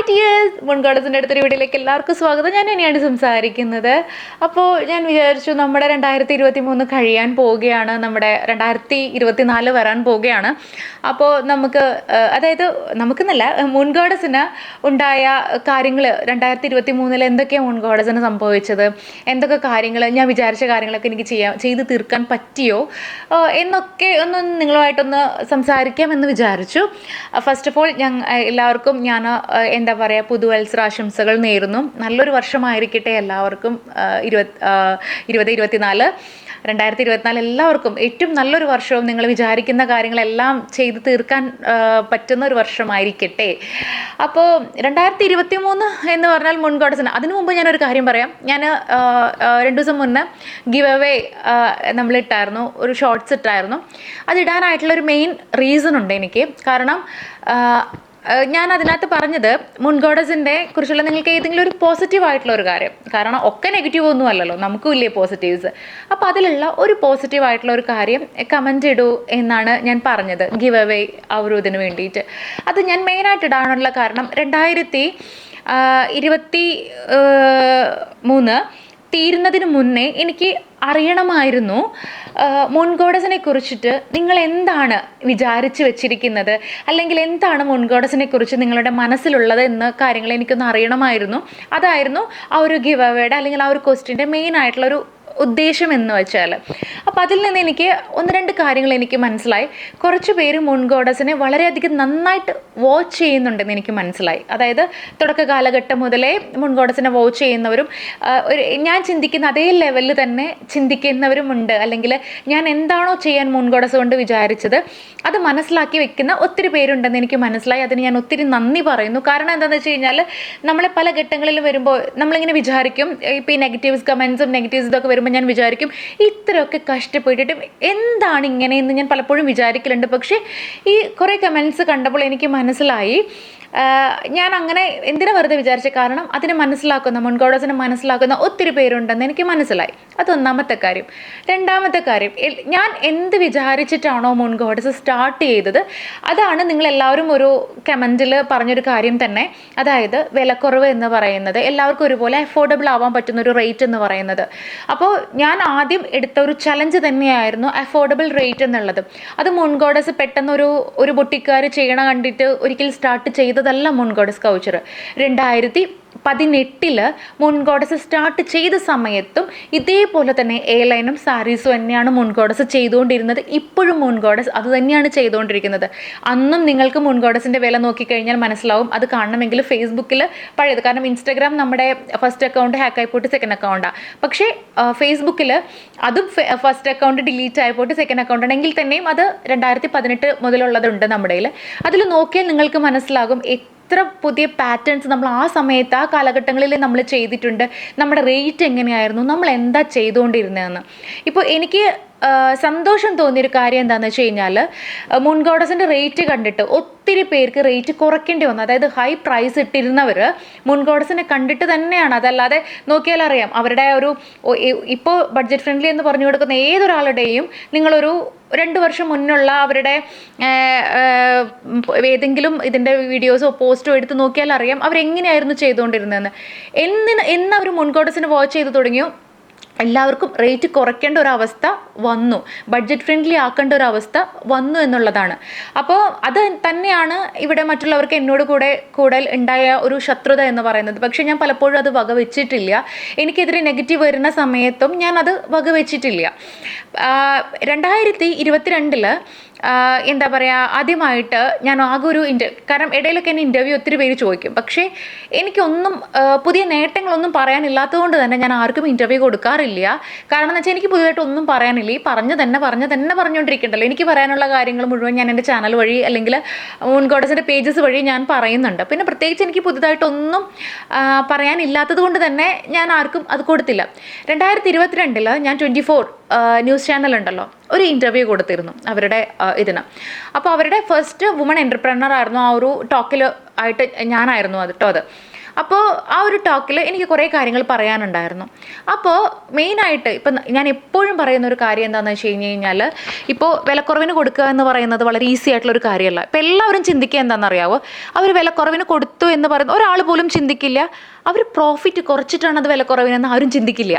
Hi tears മുൻകാടത്തിന്റെ അടുത്തൊരു വീഡിയോയിലേക്ക് എല്ലാവർക്കും സ്വാഗതം. ഞാൻ തന്നെയാണ് സംസാരിക്കുന്നത്. അപ്പോൾ ഞാൻ വിചാരിച്ചു നമ്മുടെ രണ്ടായിരത്തി ഇരുപത്തി മൂന്ന് കഴിയാൻ പോവുകയാണ്. നമ്മുടെ രണ്ടായിരത്തി ഇരുപത്തി നാല് വരാൻ പോവുകയാണ്. അപ്പോൾ നമുക്ക് അതായത് നമുക്കെന്നല്ല മുൻഗോഡസിന് ഉണ്ടായ കാര്യങ്ങൾ രണ്ടായിരത്തി ഇരുപത്തി മൂന്നിൽ എന്തൊക്കെയാണ് മുൻഗോഡസിന് സംഭവിച്ചത്? എന്തൊക്കെ കാര്യങ്ങൾ ഞാൻ വിചാരിച്ച കാര്യങ്ങളൊക്കെ എനിക്ക് ചെയ്യാൻ ചെയ്ത് തീർക്കാൻ പറ്റിയോ? എന്നൊക്കെ ഒന്ന് നിങ്ങളുമായിട്ടൊന്ന് സംസാരിക്കാമെന്ന് വിചാരിച്ചു. ഫസ്റ്റ് ഓഫ് ഓൾ ഞാൻ എല്ലാവർക്കും ഞാൻ ആ, എന്താ പറയുക പുതുവത്സര ആശംസകൾ നേരുന്നു. നല്ലൊരു വർഷമായിരിക്കട്ടെ എല്ലാവർക്കും ഇരുപത് ഇരുപത് ഇരുപത്തിനാല്. രണ്ടായിരത്തി ഇരുപത്തിനാല് എല്ലാവർക്കും ഏറ്റവും നല്ലൊരു വർഷവും നിങ്ങൾ വിചാരിക്കുന്ന കാര്യങ്ങളെല്ലാം ചെയ്ത് തീർക്കാൻ പറ്റുന്ന ഒരു വർഷമായിരിക്കട്ടെ. അപ്പോൾ രണ്ടായിരത്തി ഇരുപത്തി മൂന്ന് എന്ന് പറഞ്ഞാൽ മുൻകോട്ടസിന് അതിനു മുമ്പ് ഞാനൊരു കാര്യം പറയാം. ഞാൻ രണ്ട് ദിവസം മുന്നേ ഗിവ് അവേ നമ്മളിട്ടായിരുന്നു ഒരു ഷോർട്സ് ഇട്ടായിരുന്നു. അതിടാനായിട്ടുള്ളൊരു മെയിൻ റീസൺ ഉണ്ട് എനിക്ക്. കാരണം ഞാൻ അതിനകത്ത് പറഞ്ഞത് മുൻഗോഡസിന്റെ കുറിച്ചുള്ള നിങ്ങൾക്ക് ഏതെങ്കിലും ഒരു പോസിറ്റീവ് ആയിട്ടുള്ള ഒരു കാര്യം. കാരണം ഒക്കെ നെഗറ്റീവ് ഒന്നും അല്ലല്ലോ. നമുക്കും ഇല്ലേ പോസിറ്റീവ്സ് അപ്പോൾ അതിലുള്ള ഒരു പോസിറ്റീവ് ആയിട്ടുള്ള ഒരു കാര്യം കമന്റ് ഇടൂ എന്നാണ് ഞാൻ പറഞ്ഞത്. ഗിവ് അവേ ആ ഇതിന് വേണ്ടിയിട്ട്. അത് ഞാൻ മെയിനായിട്ട് ഇടാനുള്ള കാരണം രണ്ടായിരത്തി ഇരുപത്തി മൂന്ന് തീരുന്നതിന് മുന്നേ എനിക്ക് അറിയണമായിരുന്നു മുൻഗോഡസിനെ കുറിച്ചിട്ട് നിങ്ങൾ എന്താണ് വിചാരിച്ച് വെച്ചിരിക്കുന്നത്? അല്ലെങ്കിൽ എന്താണ് മുൻഗോഡസിനെ കുറിച്ച് നിങ്ങളുടെ മനസ്സിലുള്ളത് എന്ന കാര്യങ്ങൾ എനിക്കൊന്ന് അറിയണമായിരുന്നു. അതായിരുന്നു ആ ഒരു ഗിവ് അല്ലെങ്കിൽ ആ ഒരു ക്വസ്റ്റിന്റെ മെയിൻ ആയിട്ടുള്ള ഒരു ഉദ്ദേശം എന്ന് വെച്ചാൽ അപ്പോൾ അതിൽ നിന്ന് എനിക്ക് ഒന്ന് രണ്ട് കാര്യങ്ങൾ എനിക്ക് മനസ്സിലായി കുറച്ച് പേര് മുൻഗോഡസിനെ വളരെയധികം നന്നായിട്ട് വാച്ച് ചെയ്യുന്നുണ്ടെന്ന് എനിക്ക് മനസ്സിലായി അതായത് തുടക്ക കാലഘട്ടം മുതലേ മുൻഗോഡസിനെ വാച്ച് ചെയ്യുന്നവരും ഒരു ഞാൻ ചിന്തിക്കുന്ന അതേ ലെവലിൽ തന്നെ ചിന്തിക്കുന്നവരുമുണ്ട് അല്ലെങ്കിൽ ഞാൻ എന്താണോ ചെയ്യാൻ മുൻഗോഡസ് കൊണ്ട് വിചാരിച്ചത് അത് മനസ്സിലാക്കി വെക്കുന്ന ഒത്തിരി പേരുണ്ടെന്ന് എനിക്ക് മനസ്സിലായി അതിന് ഞാൻ ഒത്തിരി നന്ദി പറയുന്നു കാരണം എന്താണെന്ന് വെച്ച് കഴിഞ്ഞാൽ നമ്മളെ പല ഘട്ടങ്ങളിലും വരുമ്പോൾ നമ്മളിങ്ങനെ വിചാരിക്കും ഇപ്പോൾ ഈ നെഗറ്റീവ്സ് കമൻസും നെഗറ്റീവ്സ് ഇതൊക്കെ വരുമ്പോൾ ഞാൻ വിചാരിക്കും ഇത്രയൊക്കെ കഷ്ടപ്പെട്ടിട്ടും എന്താണ് ഇങ്ങനെയെന്ന് ഞാൻ പലപ്പോഴും വിചാരിക്കലുണ്ട്. പക്ഷേ ഈ കുറേ കമൻസ് കണ്ടപ്പോൾ എനിക്ക് മനസ്സിലായി ഞാൻ അങ്ങനെ എന്തിനാ വെറുതെ വിചാരിച്ച? കാരണം അതിനെ മനസ്സിലാക്കുന്ന മുൻകോടസിനെ മനസ്സിലാക്കുന്ന ഒത്തിരി പേരുണ്ടെന്ന് എനിക്ക് മനസ്സിലായി. അതൊന്നാമത്തെ കാര്യം. രണ്ടാമത്തെ കാര്യം ഞാൻ എന്ത് വിചാരിച്ചിട്ടാണോ മുൻകോടസ് സ്റ്റാർട്ട് ചെയ്തത് അതാണ് നിങ്ങളെല്ലാവരും ഒരു കമന്റിൽ പറഞ്ഞൊരു കാര്യം തന്നെ. അതായത് വിലക്കുറവ് എന്ന് പറയുന്നത് എല്ലാവർക്കും ഒരുപോലെ അഫോർഡബിൾ ആവാൻ പറ്റുന്ന ഒരു റേറ്റ് എന്ന് പറയുന്നത്. അപ്പോൾ ഞാൻ ആദ്യം എടുത്ത ഒരു ചലഞ്ച് തന്നെയായിരുന്നു അഫോർഡബിൾ റേറ്റ് എന്നുള്ളത്. അത് മുൻകോടസ് പെട്ടെന്ന് ഒരു ബൊട്ടിക്കാർ ചെയ്യണ കണ്ടിട്ട് ഒരിക്കൽ സ്റ്റാർട്ട് ചെയ്തതല്ല മുൻകോടസ് കൗച്ചർ രണ്ടായിരത്തി പതിനെട്ടിൽ മുൻകോടസ് സ്റ്റാർട്ട് ചെയ്ത സമയത്തും ഇതേപോലെ തന്നെ എയർലൈനും സാരീസും തന്നെയാണ് മുൻകോടസ് ചെയ്തുകൊണ്ടിരുന്നത്. ഇപ്പോഴും മുൻകോടസ് അത് തന്നെയാണ് ചെയ്തുകൊണ്ടിരിക്കുന്നത്. അന്നും നിങ്ങൾക്ക് മുൻകോടസിന്റെ വില നോക്കിക്കഴിഞ്ഞാൽ മനസ്സിലാവും. അത് കാണണമെങ്കിൽ ഫേസ്ബുക്കിൽ പഴയത്. കാരണം ഇൻസ്റ്റാഗ്രാം നമ്മുടെ ഫസ്റ്റ് അക്കൗണ്ട് ഹാക്ക് ആയിപ്പോയിട്ട് സെക്കൻഡ് അക്കൗണ്ടാണ് പക്ഷേ ഫേസ്ബുക്കിൽ അതും ഫസ്റ്റ് അക്കൗണ്ട് ഡിലീറ്റ് ആയിപ്പോയിട്ട് സെക്കൻഡ് അക്കൗണ്ട് ആണെങ്കിൽ തന്നെയും അത് രണ്ടായിരത്തി പതിനെട്ട് മുതലുള്ളതുണ്ട് നമ്മുടെ അതിൽ നോക്കിയാൽ നിങ്ങൾക്ക് മനസ്സിലാകും. എത്ര പുതിയ പാറ്റേൺസ് നമ്മൾ ആ സമയത്ത് ആ കാലഘട്ടങ്ങളിൽ നമ്മൾ ചെയ്തിട്ടുണ്ട്. നമ്മുടെ റേറ്റ് എങ്ങനെയായിരുന്നു? നമ്മൾ എന്താ ചെയ്തുകൊണ്ടിരുന്നതെന്ന്? ഇപ്പോൾ എനിക്ക് സന്തോഷം തോന്നിയൊരു കാര്യം എന്താണെന്ന് വെച്ച് കഴിഞ്ഞാൽ മുൻഗോഡസിന്റെ റേറ്റ് കണ്ടിട്ട് ഒത്തിരി പേർക്ക് റേറ്റ് കുറയ്ക്കേണ്ടി വന്നു. അതായത് ഹൈ പ്രൈസ് ഇട്ടിരുന്നവർ മുൻഗോഡസിനെ കണ്ടിട്ട് തന്നെയാണ്. അതല്ലാതെ നോക്കിയാൽ അറിയാം അവരുടെ ഒരു ഇപ്പോൾ ബഡ്ജറ്റ് ഫ്രണ്ട്ലി എന്ന് പറഞ്ഞു കൊടുക്കുന്ന ഏതൊരാളുടെയും നിങ്ങളൊരു രണ്ട് വർഷം മുന്നുള്ള അവരുടെ ഏതെങ്കിലും ഇതിന്റെ വീഡിയോസോ പോസ്റ്റോ എടുത്ത് നോക്കിയാൽ അറിയാം അവരെങ്ങനെയായിരുന്നു ചെയ്തുകൊണ്ടിരുന്നതെന്ന്. എന്തിന് എന്നവർ മുൻകോട്ടസിന് വാച്ച് ചെയ്ത് തുടങ്ങിയോ? എല്ലാവർക്കും റേറ്റ് കുറയ്ക്കേണ്ട ഒരു അവസ്ഥ വന്നു. ബഡ്ജറ്റ് ഫ്രണ്ട്ലി ആക്കേണ്ട ഒരു അവസ്ഥ വന്നു എന്നുള്ളതാണ്. അപ്പോൾ അത് തന്നെയാണ് ഇവിടെ മറ്റുള്ളവർക്ക് എന്നോട് കൂടെ കൂടുതൽ ഉണ്ടായ ഒരു ശത്രുത എന്ന് പറയുന്നത്. പക്ഷേ ഞാൻ പലപ്പോഴും അത് വകവെച്ചിട്ടില്ല. എനിക്കെതിരെ നെഗറ്റീവ് വരുന്ന സമയത്തും ഞാൻ അത് വകവെച്ചിട്ടില്ല. രണ്ടായിരത്തി ഇരുപത്തിരണ്ടിൽ എന്താ പറയുക ആദ്യമായിട്ട് ഞാൻ ആകെ ഒരു ഇന്റർ കാരണം ഇടയിലൊക്കെ എന്നെ ഇന്റർവ്യൂ ഒത്തിരി പേര് ചോദിക്കും. പക്ഷേ എനിക്കൊന്നും പുതിയ നേട്ടങ്ങളൊന്നും പറയാനില്ലാത്തതുകൊണ്ട് തന്നെ ഞാൻ ആർക്കും ഇന്റർവ്യൂ കൊടുക്കാറില്ല. കാരണം എന്ന് വെച്ചാൽ എനിക്ക് പുതിയതായിട്ട് ഒന്നും പറയാനില്ല. ഈ പറഞ്ഞു തന്നെ പറഞ്ഞു തന്നെ പറഞ്ഞുകൊണ്ടിരിക്കണ്ടല്ലോ. എനിക്ക് പറയാനുള്ള കാര്യങ്ങൾ മുഴുവൻ ഞാൻ എന്റെ ചാനൽ വഴി അല്ലെങ്കിൽ മുൻകോടസിന്റെ പേജസ് വഴി ഞാൻ പറയുന്നുണ്ട്. പിന്നെ പ്രത്യേകിച്ച് എനിക്ക് പുതുതായിട്ടൊന്നും പറയാനില്ലാത്തത് കൊണ്ട് തന്നെ ഞാൻ ആർക്കും അത് കൊടുത്തില്ല. രണ്ടായിരത്തി ഇരുപത്തിരണ്ടിൽ ഞാൻ ട്വന്റി ഫോർ ന്യൂസ് ചാനൽ ഉണ്ടല്ലോ ഒരു ഇന്റർവ്യൂ കൊടുത്തിരുന്നു അവരുടെ ഇതിന്. അപ്പോൾ അവരുടെ ഫസ്റ്റ് വുമൺ എന്റർപ്രണർ ആയിരുന്നു ആ ഒരു ടോക്കിൽ ആയിട്ട് ഞാനായിരുന്നു അത് കേട്ടോ അത്. അപ്പോൾ ആ ഒരു ടോക്കിൽ എനിക്ക് കുറേ കാര്യങ്ങൾ പറയാനുണ്ടായിരുന്നു. അപ്പോൾ മെയിനായിട്ട് ഇപ്പം ഞാൻ എപ്പോഴും പറയുന്ന ഒരു കാര്യം എന്താണെന്ന് വെച്ച് കഴിഞ്ഞ് കഴിഞ്ഞാൽ ഇപ്പോൾ വിലക്കുറവിന് കൊടുക്കുക എന്ന് പറയുന്നത് വളരെ ഈസി ആയിട്ടുള്ള ഒരു കാര്യമല്ല. ഇപ്പം എല്ലാവരും ചിന്തിക്കുക എന്താണെന്നറിയാവോ അവർ വിലക്കുറവിന് കൊടുത്തു എന്ന് പറയുന്ന ഒരാൾ പോലും ചിന്തിക്കില്ല. അവർ പ്രോഫിറ്റ് കുറച്ചിട്ടാണ് അത് വിലക്കുറവിനെന്ന് ആരും ചിന്തിക്കില്ല.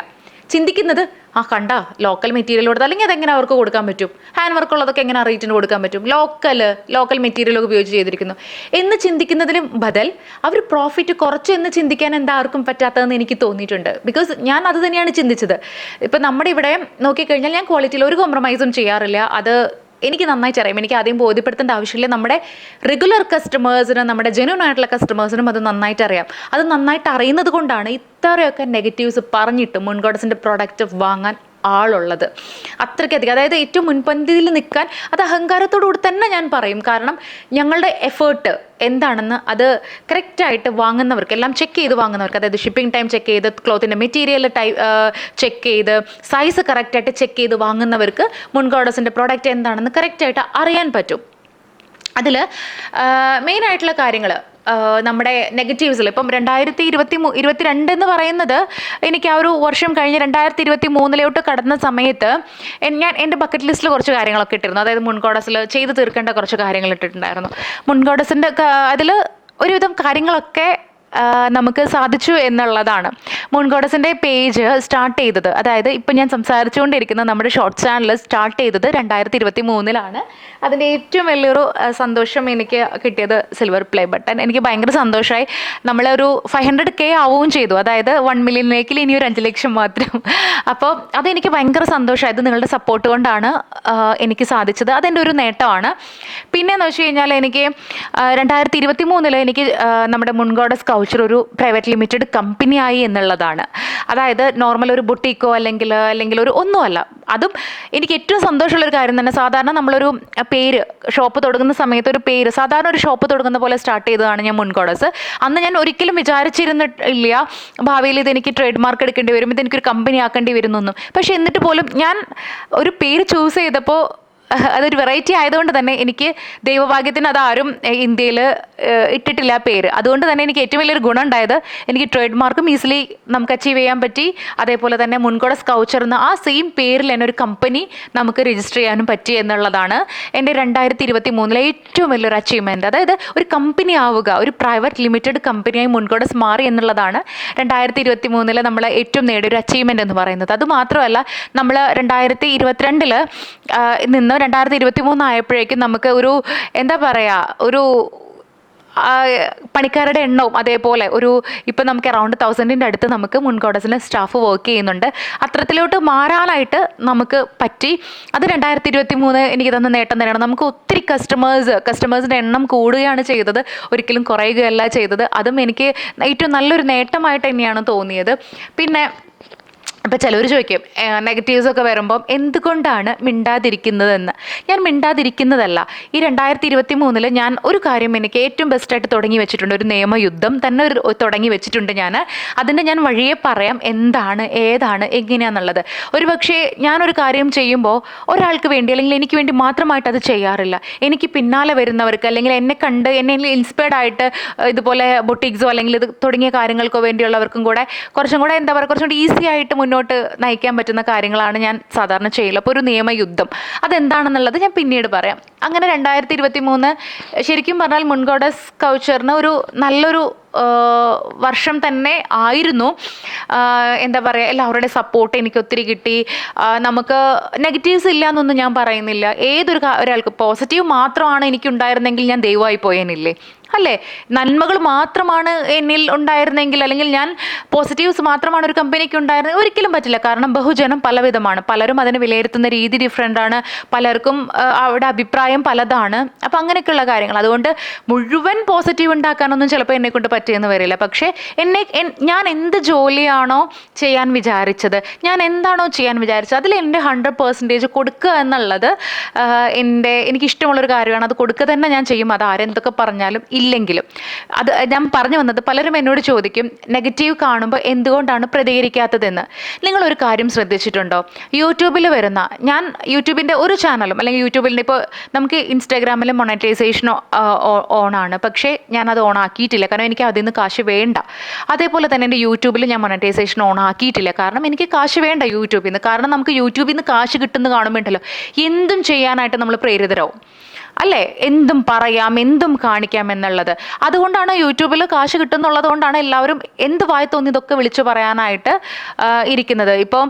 ചിന്തിക്കുന്നത് ആ കണ്ട ലോക്കൽ മെറ്റീരിയൽ കൊടുത്താൽ അല്ലെങ്കിൽ അതെങ്ങനെ അവർക്ക് കൊടുക്കാൻ പറ്റും? ഹാൻഡ് വർക്ക് ഉള്ളതൊക്കെ എങ്ങനെ റേറ്റിന് കൊടുക്കാൻ പറ്റും? ലോക്കൽ ലോക്കൽ മെറ്റീരിയൽ ഉപയോഗിച്ച് ചെയ്തിരിക്കുന്നു. എന്ന് ചിന്തിക്കുന്നതിലും ബദൽ അവർ പ്രോഫിറ്റ് കുറച്ച് എന്ന് ചിന്തിക്കാൻ എന്താ ആർക്കും പറ്റാത്തതെന്ന് എനിക്ക് തോന്നിയിട്ടുണ്ട്. ബിക്കോസ് ഞാൻ അത് തന്നെയാണ് ചിന്തിച്ചത്. ഇപ്പം നമ്മുടെ ഇവിടെ നോക്കിക്കഴിഞ്ഞാൽ ഞാൻ ക്വാളിറ്റിയിൽ ഒരു കോംപ്രമൈസും ചെയ്യാറില്ല. അത് എനിക്ക് നന്നായിട്ട് അറിയാം എനിക്ക് ആദ്യം ബോധ്യപ്പെടുത്തേണ്ട ആവശ്യമില്ല. നമ്മുടെ റെഗുലർ കസ്റ്റമേഴ്സിനും നമ്മുടെ ജെന്യൂൻ ആയിട്ടുള്ള കസ്റ്റമേഴ്സിനും അത് നന്നായിട്ട് അറിയാം. അത് നന്നായിട്ട് അറിയുന്നത് കൊണ്ടാണ് ഇത്രയൊക്കെ നെഗറ്റീവ്സ് പറഞ്ഞിട്ട് മുൻഗോഡസിന്റെ പ്രോഡക്റ്റ് വാങ്ങാൻ ആളുള്ളത്. അത്രയ്ക്കധികം. അതായത് ഏറ്റവും മുൻപന്തിയിൽ നിൽക്കാൻ അത് അഹങ്കാരത്തോടുകൂടി തന്നെ ഞാൻ പറയും. കാരണം ഞങ്ങളുടെ എഫേർട്ട് എന്താണെന്ന് അത് കറക്റ്റായിട്ട് വാങ്ങുന്നവർക്ക് എല്ലാം ചെക്ക് ചെയ്ത് വാങ്ങുന്നവർക്ക് അതായത് ഷിപ്പിംഗ് ടൈം ചെക്ക് ചെയ്ത് ക്ലോത്തിന്റെ മെറ്റീരിയൽ ടൈ ചെക്ക് ചെയ്ത് സൈസ് കറക്റ്റായിട്ട് ചെക്ക് ചെയ്ത് വാങ്ങുന്നവർക്ക് മുൻഗോഡസിന്റെ പ്രോഡക്റ്റ് എന്താണെന്ന് കറക്റ്റായിട്ട് അറിയാൻ പറ്റും. അതിൽ മെയിനായിട്ടുള്ള കാര്യങ്ങൾ നമ്മുടെ നെഗറ്റീവ്സിൽ ഇപ്പം രണ്ടായിരത്തി ഇരുപത്തി മൂ ഇരുപത്തി രണ്ട് എന്ന് പറയുന്നത് എനിക്ക് ആ ഒരു വർഷം കഴിഞ്ഞ് രണ്ടായിരത്തി ഇരുപത്തി മൂന്നിലോട്ട് കടന്ന സമയത്ത് ഞാൻ എന്റെ ബക്കറ്റ് ലിസ്റ്റിൽ കുറച്ച് കാര്യങ്ങളൊക്കെ ഇട്ടിരുന്നു. അതായത് മുൻകോടസിൽ ചെയ്തു തീർക്കേണ്ട കുറച്ച് കാര്യങ്ങൾ ഇട്ടിട്ടുണ്ടായിരുന്നു. മുൻകോടസിന്റെ അതിൽ ഒരുവിധം കാര്യങ്ങളൊക്കെ നമുക്ക് സാധിച്ചു എന്നുള്ളതാണ്. മുൻകോടസിന്റെ പേജ് സ്റ്റാർട്ട് ചെയ്തത്. അതായത് ഇപ്പം ഞാൻ സംസാരിച്ചുകൊണ്ടിരിക്കുന്ന നമ്മുടെ ഷോർട്ട് ചാനൽ സ്റ്റാർട്ട് ചെയ്തത് രണ്ടായിരത്തി ഇരുപത്തി മൂന്നിലാണ് അതിന്റെ ഏറ്റവും വലിയൊരു സന്തോഷം എനിക്ക് കിട്ടിയത് സിൽവർ പ്ലേ ബട്ടൺ എനിക്ക് ഭയങ്കര സന്തോഷമായി നമ്മളൊരു ഫൈവ് ഹൺഡ്രഡ് കെ ആവുകയും ചെയ്തു. അതായത് വൺ മില്യണിലേക്ക് ഇനി ഒരു അഞ്ച് ലക്ഷം മാത്രം. അപ്പോൾ അതെനിക്ക് ഭയങ്കര സന്തോഷമായത് നിങ്ങളുടെ സപ്പോർട്ട് കൊണ്ടാണ് എനിക്ക് സാധിച്ചത്. അതെന്റെ ഒരു നേട്ടമാണ്. പിന്നെയെന്ന് വെച്ച് കഴിഞ്ഞാൽ എനിക്ക് രണ്ടായിരത്തി ഇരുപത്തി മൂന്നിൽ എനിക്ക് നമ്മുടെ നമ്മുടെ മുൻകോട സ്കൗച്ചർ ഒരു പ്രൈവറ്റ് ലിമിറ്റഡ് കമ്പനി ആയി എന്നുള്ളതാണ്. അതായത് നോർമൽ ഒരു ബുട്ടീക്കോ അല്ലെങ്കിൽ അല്ലെങ്കിൽ ഒരു ഒന്നുമല്ല അതും എനിക്ക് ഏറ്റവും സന്തോഷമുള്ള ഒരു കാര്യം തന്നെ സാധാരണ നമ്മളൊരു പേര് ഷോപ്പ് തുടങ്ങുന്ന സമയത്ത് ഒരു പേര് സാധാരണ ഒരു ഷോപ്പ് തുടങ്ങുന്ന പോലെ സ്റ്റാർട്ട് ചെയ്തതാണ് ഞാൻ മുൻകോടസ് അന്ന് ഞാൻ ഒരിക്കലും വിചാരിച്ചിരുന്നില്ല ഭാവിയിൽ ഇത് എനിക്ക് ട്രേഡ് മാർക്ക് എടുക്കേണ്ടി വരും ഇത് എനിക്കൊരു കമ്പനി ആക്കേണ്ടി വരുന്നൊന്നും പക്ഷേ എന്നിട്ട് പോലും ഞാൻ ഒരു പേര് ചൂസ് ചെയ്തപ്പോൾ അതൊരു വെറൈറ്റി ആയതുകൊണ്ട് തന്നെ എനിക്ക് ദൈവഭാഗ്യത്തിന് അതാരും ഇന്ത്യയിൽ ഇട്ടിട്ടില്ല പേര്. അതുകൊണ്ട് തന്നെ എനിക്ക് ഏറ്റവും വലിയൊരു ഗുണം ഉണ്ടായത് എനിക്ക് ട്രേഡ് മാർക്കും ഈസിലി നമുക്ക് അച്ചീവ് ചെയ്യാൻ പറ്റി. അതേപോലെ തന്നെ മുൻകൂടെ സ്കൗച്ചർ എന്ന ആ സെയിം പേരിൽ തന്നെ ഒരു കമ്പനി നമുക്ക് രജിസ്റ്റർ ചെയ്യാനും പറ്റി എന്നുള്ളതാണ് എന്റെ രണ്ടായിരത്തി ഇരുപത്തി മൂന്നിലെ ഏറ്റവും വലിയൊരു അച്ചീവ്മെന്റ് അതായത് ഒരു കമ്പനി ആവുക ഒരു പ്രൈവറ്റ് ലിമിറ്റഡ് കമ്പനിയായി മുൻകൂടെ മാറി എന്നുള്ളതാണ് രണ്ടായിരത്തി ഇരുപത്തി മൂന്നിലെ നമ്മൾ ഏറ്റവും നേടിയൊരു അച്ചീവ്മെന്റ് എന്ന് പറയുന്നത്. അതുമാത്രമല്ല നമ്മൾ രണ്ടായിരത്തി ഇരുപത്തിരണ്ടിൽ നിന്ന് രണ്ടായിരത്തി ഇരുപത്തി മൂന്നായപ്പോഴേക്കും നമുക്ക് ഒരു എന്താ പറയുക ഒരു പണിക്കാരുടെ എണ്ണവും അതേപോലെ ഒരു ഇപ്പം നമുക്ക് അറൗണ്ട് തൗസൻഡിന്റെ അടുത്ത് നമുക്ക് മുൻകോടസിലെ സ്റ്റാഫ് വർക്ക് ചെയ്യുന്നുണ്ട്. അത്തരത്തിലോട്ട് മാറാനായിട്ട് നമുക്ക് പറ്റി. അത് രണ്ടായിരത്തി ഇരുപത്തി മൂന്ന് എനിക്ക് തന്ന നേട്ടം തന്നെയാണ്. നമുക്ക് ഒത്തിരി കസ്റ്റമേഴ്സ് കസ്റ്റമേഴ്സിന്റെ എണ്ണം കൂടുകയാണ് ചെയ്തത്. ഒരിക്കലും കുറയുകയല്ല ചെയ്തത്. അതും എനിക്ക് ഏറ്റവും നല്ലൊരു നേട്ടമായിട്ട് തന്നെയാണ് തോന്നിയത്. പിന്നെ അപ്പോൾ ചിലവർ ചോദിക്കും നെഗറ്റീവ്സ് ഒക്കെ വരുമ്പം എന്തുകൊണ്ടാണ് മിണ്ടാതിരിക്കുന്നതെന്ന്? ഞാൻ മിണ്ടാതിരിക്കുന്നതല്ല. ഈ രണ്ടായിരത്തി ഇരുപത്തി മൂന്നിൽ ഞാൻ ഒരു കാര്യം എനിക്ക് ഏറ്റവും ബെസ്റ്റായിട്ട് തുടങ്ങി വെച്ചിട്ടുണ്ട് ഒരു നിയമയുദ്ധം തന്നെ ഒരു തുടങ്ങി വെച്ചിട്ടുണ്ട് ഞാൻ അതിന്റെ ഞാൻ വഴിയെ പറയാം എന്താണ് ഏതാണ് എങ്ങനെയാണെന്നുള്ളത് ഒരു പക്ഷേ ഞാനൊരു കാര്യം ചെയ്യുമ്പോൾ ഒരാൾക്ക് വേണ്ടി അല്ലെങ്കിൽ എനിക്ക് വേണ്ടി മാത്രമായിട്ട് അത് ചെയ്യാറില്ല. എനിക്ക് പിന്നാലെ വരുന്നവർക്ക് അല്ലെങ്കിൽ എന്നെ കണ്ട് എന്നെ ഇൻസ്പയർഡ് ആയിട്ട് ഇതുപോലെ ബൊട്ടിക്സോ അല്ലെങ്കിൽ ഇത് തുടങ്ങിയ കാര്യങ്ങൾക്കോ വേണ്ടിയുള്ളവർക്കും കൂടെ കുറച്ചും കൂടെ എന്താ പറയുക കുറച്ചും കൂടി ഈസി ആയിട്ട് മുന്നോട്ട് നയിക്കാൻ പറ്റുന്ന കാര്യങ്ങളാണ് ഞാൻ സാധാരണ ചെയ്യൽ അപ്പോൾ ഒരു നിയമയുദ്ധം. അതെന്താണെന്നുള്ളത് ഞാൻ പിന്നീട് പറയാം. അങ്ങനെ രണ്ടായിരത്തി ഇരുപത്തി മൂന്ന് ശരിക്കും പറഞ്ഞാൽ മുൻഗോഡസ് കൗച്ചറിന് ഒരു നല്ലൊരു വർഷം തന്നെ ആയിരുന്നു. എന്താ പറയുക എല്ലാവരുടെ സപ്പോർട്ട് എനിക്ക് ഒത്തിരി കിട്ടി. നമുക്ക് നെഗറ്റീവ്സ് ഇല്ല എന്നൊന്നും ഞാൻ പറയുന്നില്ല. ഏതൊരു ഒരാൾക്ക് പോസിറ്റീവ് മാത്രമാണ് എനിക്കുണ്ടായിരുന്നെങ്കിൽ ഞാൻ ദൈവമായി പോയേനില്ലേ? അല്ലേ? നന്മകൾ മാത്രമാണ് എന്നിൽ ഉണ്ടായിരുന്നെങ്കിൽ അല്ലെങ്കിൽ ഞാൻ പോസിറ്റീവ്സ് മാത്രമാണ് ഒരു കമ്പനിക്ക് ഉണ്ടായിരുന്നത് ഒരിക്കലും പറ്റില്ല. കാരണം ബഹുജനം പലവിധമാണ്. പലരും അതിനെ വിലയിരുത്തുന്ന രീതി ഡിഫറെന്റ് ആണ്. പലർക്കും അവിടെ അഭിപ്രായം പലതാണ്. അപ്പം അങ്ങനെയൊക്കെയുള്ള കാര്യങ്ങൾ. അതുകൊണ്ട് മുഴുവൻ പോസിറ്റീവ് ഉണ്ടാക്കാനൊന്നും ചിലപ്പോൾ എന്നെ കൊണ്ട് പറ്റിയെന്ന് വരില്ല. പക്ഷേ എന്നെ ഞാൻ എന്ത് ജോലിയാണോ ചെയ്യാൻ വിചാരിച്ചത് ഞാൻ എന്താണോ ചെയ്യാൻ വിചാരിച്ചത് അതിൽ എന്റെ ഹൺഡ്രഡ് പെർസെന്റേജ് കൊടുക്കുക എന്നുള്ളത് എന്റെ എനിക്കിഷ്ടമുള്ളൊരു കാര്യമാണ്. അത് കൊടുക്കുക തന്നെ ഞാൻ ചെയ്യും. അത് ആരെന്തൊക്കെ പറഞ്ഞാലും ഇല്ലെങ്കിലും. അത് ഞാൻ പറഞ്ഞു വന്നത് പലരും എന്നോട് ചോദിക്കും നെഗറ്റീവ് കാണുമ്പോൾ എന്തുകൊണ്ടാണ് പ്രതികരിക്കാത്തതെന്ന്? നിങ്ങളൊരു കാര്യം ശ്രദ്ധിച്ചിട്ടുണ്ടോ? യൂട്യൂബിൽ വരുന്ന ഞാൻ യൂട്യൂബിന്റെ ഒരു ചാനലും അല്ലെങ്കിൽ യൂട്യൂബിൽ ഇപ്പോൾ നമുക്ക് ഇൻസ്റ്റാഗ്രാമിൽ മൊണറ്റൈസേഷൻ ഓണാണ്. പക്ഷേ ഞാനത് ഓൺ ആക്കിയിട്ടില്ല കാരണം എനിക്ക് അതിൽ നിന്ന് കാശ് വേണ്ട. അതേപോലെ തന്നെ എന്റെ യൂട്യൂബിൽ ഞാൻ മൊണറ്റൈസേഷൻ ഓൺ ആക്കിയിട്ടില്ല കാരണം എനിക്ക് കാശ് വേണ്ട യൂട്യൂബിൽ നിന്ന്. കാരണം നമുക്ക് യൂട്യൂബിൽ നിന്ന് കാശ് കിട്ടുന്ന കാണുമ്പോൾ എന്തും ചെയ്യാനായിട്ട് നമ്മൾ പ്രേരിതരാവും. അല്ലേ? എന്തും പറയാം എന്തും കാണിക്കാം എന്നുള്ളത്. അതുകൊണ്ടാണ് യൂട്യൂബിൽ കാശ് കിട്ടുന്നുള്ളത് കൊണ്ടാണ് എല്ലാവരും എന്ത് വായി തോന്നിയതൊക്കെ വിളിച്ചു പറയാനായിട്ട് ഇരിക്കുന്നത്. ഇപ്പോൾ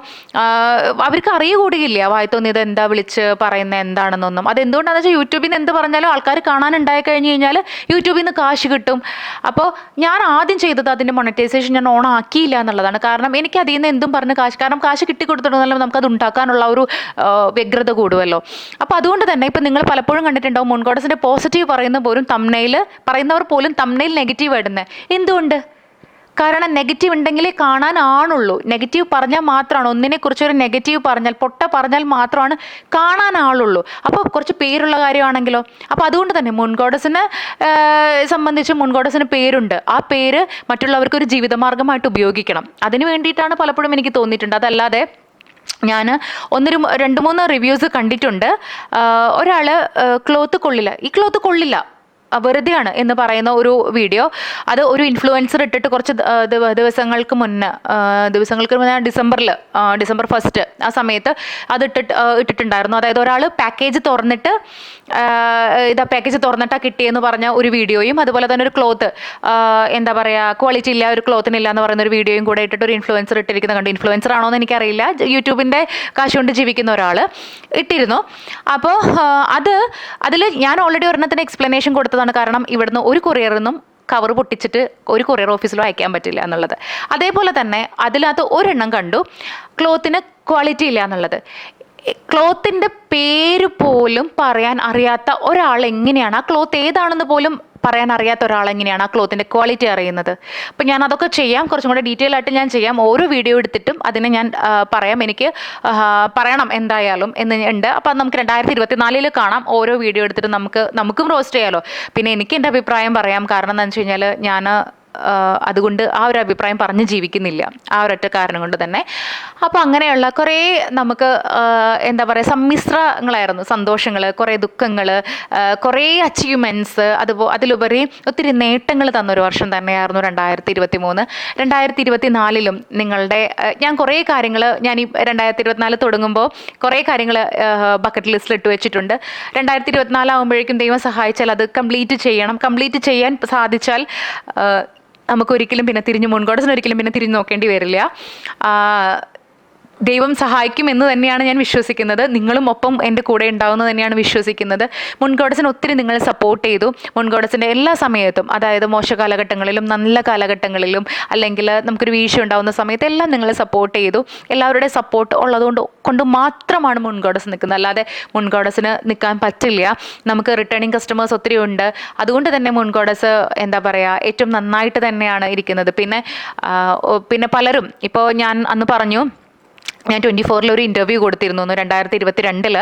അവർക്ക് അറിയുകൂടിയില്ല വായി തോന്നിയത് എന്താ വിളിച്ച് പറയുന്നത് എന്താണെന്നൊന്നും. അത് എന്തുകൊണ്ടാണെന്ന് വെച്ചാൽ യൂട്യൂബിൽ നിന്ന് എന്ത് പറഞ്ഞാലും ആൾക്കാർ കാണാനുണ്ടായി കഴിഞ്ഞ് കഴിഞ്ഞാൽ യൂട്യൂബിൽ നിന്ന് കാശ് കിട്ടും. അപ്പോൾ ഞാൻ ആദ്യം ചെയ്തത് അതിന്റെ മൊണറ്റൈസേഷൻ ഞാൻ ഓൺ ആക്കിയില്ല എന്നുള്ളതാണ്. കാരണം എനിക്ക് അതിൽ നിന്ന് എന്തും പറഞ്ഞ് കാശ് കാരണം കാശ് കിട്ടിക്കൊടുത്തിട്ടുണ്ടെങ്കിലും നമുക്കത് ഉണ്ടാക്കാനുള്ള ഒരു വ്യഗ്രത കൂടുമല്ലോ അപ്പോൾ അതുകൊണ്ട് തന്നെ ഇപ്പം നിങ്ങൾ പലപ്പോഴും കണ്ടിട്ടുണ്ടാവും മുൻകോടസിന്റെ പോസിറ്റീവ് പറയുന്ന പോലും തമ്നയിൽ പറയുന്നവർ പോലും തമ്നയിൽ നെഗറ്റീവ് ഇടുന്നത് എന്തുകൊണ്ട്? കാരണം നെഗറ്റീവ് ഉണ്ടെങ്കിലേ കാണാനാണുള്ളൂ നെഗറ്റീവ് പറഞ്ഞാൽ മാത്രമാണ്. ഒന്നിനെക്കുറിച്ച് ഒരു നെഗറ്റീവ് പറഞ്ഞാൽ പൊട്ട പറഞ്ഞാൽ മാത്രമാണ് കാണാൻ ആളുള്ളൂ. അപ്പോൾ കുറച്ച് പേരുള്ള കാര്യമാണെങ്കിലോ? അപ്പോൾ അതുകൊണ്ട് തന്നെ മുൻകോടസിനെ സംബന്ധിച്ച് മുൻകോടസിന് പേരുണ്ട്. ആ പേര് മറ്റുള്ളവർക്ക് ഒരു ജീവിതമാർഗമായിട്ട് ഉപയോഗിക്കണം. അതിന് വേണ്ടിയിട്ടാണ് പലപ്പോഴും എനിക്ക് തോന്നിയിട്ടുണ്ട്. അതല്ലാതെ ഞാൻ ഒന്നൊരു രണ്ട് മൂന്ന് റിവ്യൂസ് കണ്ടിട്ടുണ്ട്. ഒരാൾ ക്ലോത്ത് കൊള്ളില്ല. ഈ ക്ലോത്ത് കൊള്ളില്ല. വെറുതെയാണ് എന്ന് പറയുന്ന ഒരു വീഡിയോ. അത് ഒരു ഇൻഫ്ലുവൻസർ ഇട്ടിട്ട് കുറച്ച് ദിവസങ്ങൾക്ക് മുന്നേ ദിവസങ്ങൾക്ക് മുന്നേ ഡിസംബറിൽ ഡിസംബർ ഫസ്റ്റ് ആ സമയത്ത് അത് ഇട്ടിട്ട് ഇട്ടിട്ടുണ്ടായിരുന്നു. അതായത് ഒരാൾ പാക്കേജ് തുറന്നിട്ട് ഇതാ പാക്കേജ് തുറന്നിട്ടാണ് കിട്ടിയെന്ന് പറഞ്ഞ ഒരു വീഡിയോയും അതുപോലെ തന്നെ ഒരു ക്ലോത്ത് എന്താ പറയുക ക്വാളിറ്റി ഇല്ല ഒരു ക്ലോത്തിനില്ല എന്ന് പറയുന്ന ഒരു വീഡിയോയും കൂടെ ഇട്ടിട്ട് ഒരു ഇൻഫ്ലുവൻസർ ഇട്ടിരിക്കുന്ന കണ്ടു. ഇൻഫ്ലുവൻസർ ആണോ എന്ന് എനിക്കറിയില്ല. യൂട്യൂബിന്റെ കാശ് കൊണ്ട് ജീവിക്കുന്ന ഒരാൾ ഇട്ടിരുന്നു. അപ്പോൾ അത് അതിൽ ഞാൻ ഓൾറെഡി ഒരെണ്ണത്തിന് എക്സ്പ്ലനേഷൻ കൊടുത്തതാണ് കാരണം ഇവിടുന്ന് ഒരു കൊറിയർ നിന്നും കവർ പൊട്ടിച്ചിട്ട് ഒരു കൊറിയർ ഓഫീസിലോ അയക്കാൻ പറ്റില്ല എന്നുള്ളത്. അതേപോലെ തന്നെ അതിനകത്ത് ഒരെണ്ണം കണ്ടു ക്ലോത്തിന് ക്വാളിറ്റി ഇല്ല എന്നുള്ളത്. ക്ലോത്തിന്റെ പേര് പോലും പറയാൻ അറിയാത്ത ഒരാൾ എങ്ങനെയാണ് ആ ക്ലോത്ത് ഏതാണെന്ന് പോലും പറയാൻ അറിയാത്ത ഒരാൾ എങ്ങനെയാണ് ആ ക്ലോത്തിന്റെ ക്വാളിറ്റി അറിയുന്നത്? അപ്പം ഞാൻ അതൊക്കെ ചെയ്യാം. കുറച്ചും കൂടെ ഡീറ്റെയിൽ ആയിട്ട് ഞാൻ ചെയ്യാം. ഓരോ വീഡിയോ എടുത്തിട്ടും അതിനെ ഞാൻ പറയാം. എനിക്ക് പറയണം എന്തായാലും എന്ന് ഉണ്ട്. അപ്പം നമുക്ക് രണ്ടായിരത്തി ഇരുപത്തിനാലിൽ കാണാം. ഓരോ വീഡിയോ എടുത്തിട്ട് നമുക്ക് നമുക്കും റോസ്റ്റ് ചെയ്യാമല്ലോ പിന്നെ എനിക്ക് എന്റെ അഭിപ്രായം പറയാം. കാരണം എന്താണെന്ന് വെച്ച് കഴിഞ്ഞാൽ ഞാൻ അതുകൊണ്ട് ആ ഒരു അഭിപ്രായം പറഞ്ഞ് ജീവിക്കുന്നില്ല. ആ ഒരൊറ്റ കാരണം കൊണ്ട് തന്നെ. അപ്പോൾ അങ്ങനെയുള്ള കുറേ നമുക്ക് എന്താ പറയുക സമ്മിശ്രങ്ങളായിരുന്നു. സന്തോഷങ്ങൾ കുറേ ദുഃഖങ്ങൾ കുറേ അച്ചീവ്മെന്റ്സ് അതുപോ അതിലുപരി ഒത്തിരി നേട്ടങ്ങൾ തന്നൊരു വർഷം തന്നെയായിരുന്നു രണ്ടായിരത്തി ഇരുപത്തി മൂന്ന് രണ്ടായിരത്തി ഇരുപത്തി നാലിലും നിങ്ങളുടെ ഞാൻ കുറേ കാര്യങ്ങൾ ഞാൻ ഈ രണ്ടായിരത്തി ഇരുപത്തിനാല് തുടങ്ങുമ്പോൾ കുറേ കാര്യങ്ങൾ ബക്കറ്റ് ലിസ്റ്റിൽ ഇട്ട് വെച്ചിട്ടുണ്ട്. രണ്ടായിരത്തി ഇരുപത്തിനാലാകുമ്പോഴേക്കും ദൈവം സഹായിച്ചാൽ അത് കംപ്ലീറ്റ് ചെയ്യണം. കംപ്ലീറ്റ് ചെയ്യാൻ സാധിച്ചാൽ നമുക്കൊരിക്കലും പിന്നെ തിരിഞ്ഞ് മുൻകോടസിന് ഒരിക്കലും പിന്നെ തിരിഞ്ഞ് നോക്കേണ്ടി വരില്ല. ദൈവം സഹായിക്കും എന്ന് തന്നെയാണ് ഞാൻ വിശ്വസിക്കുന്നത്. നിങ്ങളും ഒപ്പം എന്റെ കൂടെ ഉണ്ടാവുമെന്ന് തന്നെയാണ് വിശ്വസിക്കുന്നത്. മുൻകോടസിന് ഒത്തിരി നിങ്ങൾ സപ്പോർട്ട് ചെയ്തു. മുൻകോടസിന്റെ എല്ലാ സമയത്തും അതായത് മോശ കാലഘട്ടങ്ങളിലും നല്ല കാലഘട്ടങ്ങളിലും അല്ലെങ്കിൽ നമുക്കൊരു വീഴ്ച ഉണ്ടാകുന്ന സമയത്ത് എല്ലാം നിങ്ങൾ സപ്പോർട്ട് ചെയ്തു. എല്ലാവരുടെ സപ്പോർട്ട് ഉള്ളതുകൊണ്ട് കൊണ്ട് മാത്രമാണ് മുൻകോടസ് നിൽക്കുന്നത്. അല്ലാതെ മുൻകോടസിന് നിൽക്കാൻ പറ്റില്ല. നമുക്ക് റിട്ടേണിങ് കസ്റ്റമേഴ്സ് ഒത്തിരി ഉണ്ട്. അതുകൊണ്ട് തന്നെ മുൻകോടസ് എന്താ പറയുക ഏറ്റവും നന്നായിട്ട് തന്നെയാണ് ഇരിക്കുന്നത്. പിന്നെ പിന്നെ പലരും ഇപ്പോൾ ഞാൻ അന്ന് പറഞ്ഞു ഞാൻ ട്വന്റി ഫോറിൽ ഒരു ഇന്റർവ്യൂ കൊടുത്തിരുന്നു രണ്ടായിരത്തി ഇരുപത്തി രണ്ടിൽ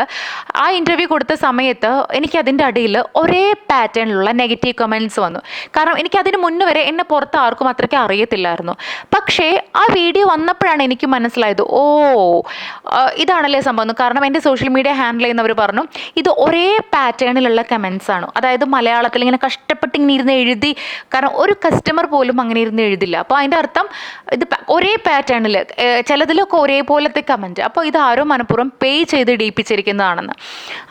ആ ഇന്റർവ്യൂ കൊടുത്ത സമയത്ത് എനിക്ക് അതിന്റെ അടിയിൽ ഒരേ പാറ്റേണിലുള്ള നെഗറ്റീവ് കമന്റ്സ് വന്നു. കാരണം എനിക്ക് അതിന് മുന്നേ വരെ എന്നെ പുറത്ത് ആർക്കും അത്രയ്ക്ക് അറിയത്തില്ലായിരുന്നു. പക്ഷേ ആ വീഡിയോ വന്നപ്പോഴാണ് എനിക്ക് മനസ്സിലായത് ഓ ഇതാണല്ലേ സംഭവം. കാരണം എന്റെ സോഷ്യൽ മീഡിയ ഹാൻഡിൽ ചെയ്യുന്നവർ പറഞ്ഞു ഇത് ഒരേ പാറ്റേണിലുള്ള കമൻസ് ആണ്. അതായത് മലയാളത്തിൽ ഇങ്ങനെ കഷ്ടപ്പെട്ട് ഇങ്ങനെ ഇരുന്ന് എഴുതി കാരണം ഒരു കസ്റ്റമർ പോലും അങ്ങനെ ഇരുന്ന് എഴുതില്ല. അപ്പോൾ അതിന്റെ അർത്ഥം ഇത് ഒരേ പാറ്റേണിൽ ചിലതിലൊക്കെ ഒരേപോലത്തെ കമന്റ് അപ്പോൾ ഇത് ആരോ മനഃപൂർവം പേ ചെയ്ത് ഇടിയിപ്പിച്ചിരിക്കുന്നതാണെന്ന്.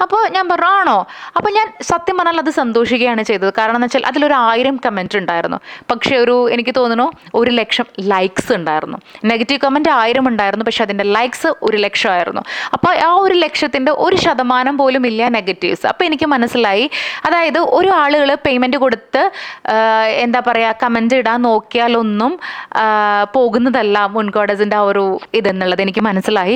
അപ്പോൾ ഞാൻ പറഞ്ഞു അപ്പോൾ ഞാൻ സത്യം പറഞ്ഞാൽ അത് സന്തോഷിക്കുകയാണ് ചെയ്തത്. കാരണം എന്ന് വെച്ചാൽ അതിലൊരു ആയിരം കമന്റ് ഉണ്ടായിരുന്നു. പക്ഷേ ഒരു എനിക്ക് തോന്നുന്നു ഒരു ലക്ഷം ലൈക്സ് ഉണ്ടായിരുന്നു. നെഗറ്റീവ് കമന്റ് ആയിരം ഉണ്ടായിരുന്നു പക്ഷേ അതിന്റെ ലൈക്സ് ഒരു ലക്ഷമായിരുന്നു അപ്പോൾ ആ ഒരു ലക്ഷത്തിന്റെ ഒരു ശതമാനം പോലും ഇല്ല നെഗറ്റീവ്സ് അപ്പോൾ എനിക്ക് മനസ്സിലായി. അതായത് ഒരു ആളുകൾ പേയ്മെന്റ് കൊടുത്ത് എന്താ പറയുക കമന്റ് ഇടാൻ നോക്കിയാലൊന്നും പോകുന്നതല്ല മുൻകോടസിന്റെ ആ ഒരു ഇതെന്നുള്ളത്. എനിക്ക് മനസ്സിലായി.